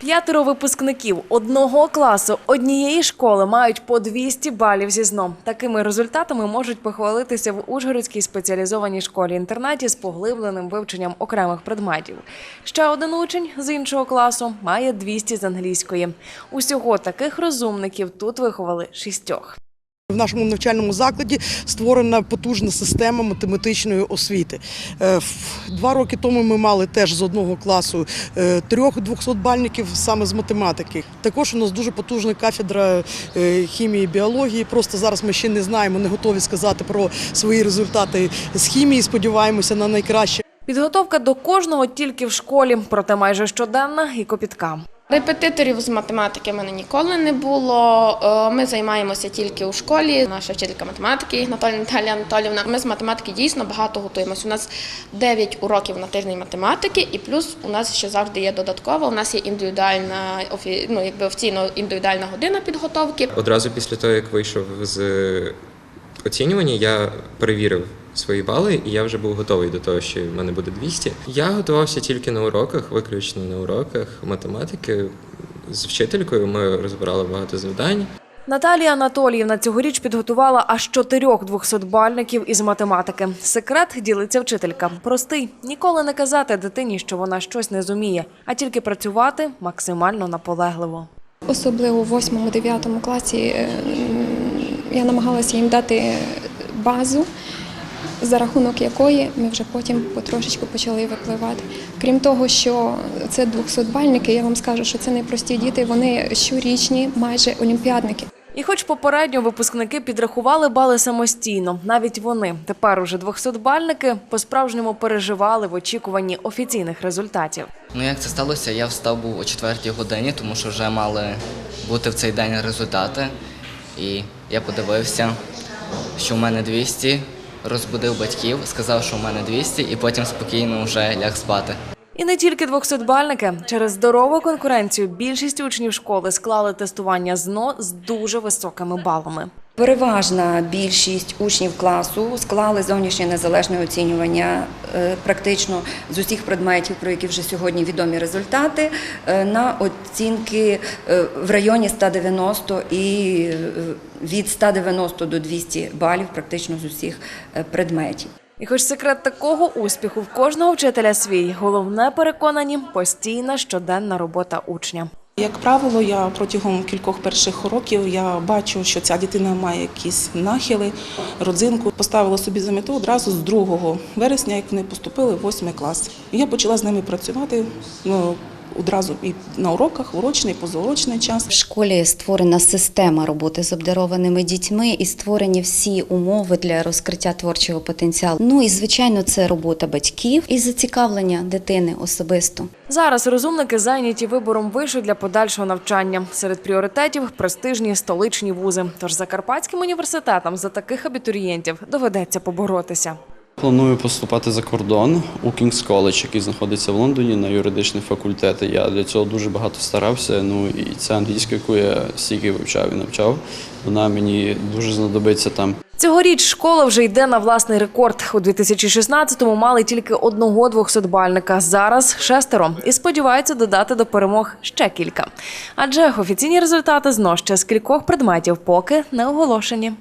П'ятеро випускників одного класу однієї школи мають по 200 балів зі зном. Такими результатами можуть похвалитися в Ужгородській спеціалізованій школі-інтернаті з поглибленим вивченням окремих предметів. Ще один учень з іншого класу має 200 з англійської. Усього таких розумників тут виховали шістьох. В нашому навчальному закладі створена потужна система математичної освіти. Е, Два роки тому ми мали теж з одного класу е, трьох 200-бальників саме з математики. Також у нас дуже потужна кафедра е, хімії і біології. Просто зараз ми ще не знаємо, не готові сказати про свої результати з хімії. Сподіваємося на найкраще. Підготовка до кожного тільки в школі, проте майже щоденна і копітка. Репетиторів з математики в мене ніколи не було. Е, Ми займаємося тільки у школі. Наша вчителька математики Наталя Наталія Анатолівна. Ми з математики дійсно багато готуємося. У нас 9 уроків на тиждень математики, і плюс у нас ще завжди є додатково. У нас є індивідуальна ну, якби офіційно індивідуальна година підготовки. Одразу після того, як вийшов з оцінювання, я перевірив свої бали, і я вже був готовий до того, що в мене буде 200. Я готувався тільки на уроках, виключно на уроках математики. З вчителькою ми розбирали багато завдань. Наталія Анатоліївна цьогоріч підготувала аж чотирьох 200-бальників із математики. Секрет ділиться вчителька. Простий ніколи не казати дитині, що вона щось не зуміє, а тільки працювати максимально наполегливо. Особливо в 8-9 класі е, я намагалася їм дати базу, за рахунок якої ми вже потім потрошечку почали випливати. Крім того, що це 200-бальники, я вам скажу, що це не прості діти, вони щорічні, майже олімпіадники. І хоч попередньо випускники підрахували бали самостійно, навіть вони тепер уже 200-бальники по-справжньому переживали в очікуванні офіційних результатів. Ну як це сталося? Я встав був о 4 годині, тому що вже мали бути в цей день результати. І я подивився, що в мене 200, розбудив батьків, сказав, що в мене 200, і потім спокійно вже ляг спати. І не тільки 200-бальники. Через здорову конкуренцію більшість учнів школи склали тестування ЗНО з дуже високими балами. Переважна більшість учнів класу склали зовнішнє незалежне оцінювання е, практично з усіх предметів, про які вже сьогодні відомі результати, е, на оцінки е, в районі 190 і від 190 до 200 балів практично з усіх предметів. І хоч секрет такого успіху в кожного вчителя свій, головне переконані постійна щоденна робота учня. Як правило, я протягом кількох перших років я бачу, що ця дитина має якісь нахили, родзинку. Поставила собі за мету одразу з 2 вересня, як вони поступили в 8 клас. Я почала з ними працювати ну, одразу і на уроках, урочний, позаурочний час. В школі створена система роботи з обдарованими дітьми і створені всі умови для розкриття творчого потенціалу. Ну і звичайно, це робота батьків і зацікавлення дитини особисто. Зараз розумники зайняті вибором вишу для подальшого навчання. Серед пріоритетів престижні столичні вузи. Тож закарпатським університетам за таких абітурієнтів доведеться поборотися. Планую поступати за кордон у King's College, який знаходиться в Лондоні на юридичний факультет. Я для цього дуже багато старався. Ну і ця англійська, яку я стільки вивчав і навчав, вона мені дуже знадобиться там. Цьогоріч школа вже йде на власний рекорд. У 2016-му мали тільки одного 200-бальника. Зараз шестеро. І сподіваються додати до перемог ще кілька. Адже офіційні результати ЗНО ще з кількох предметів поки не оголошені.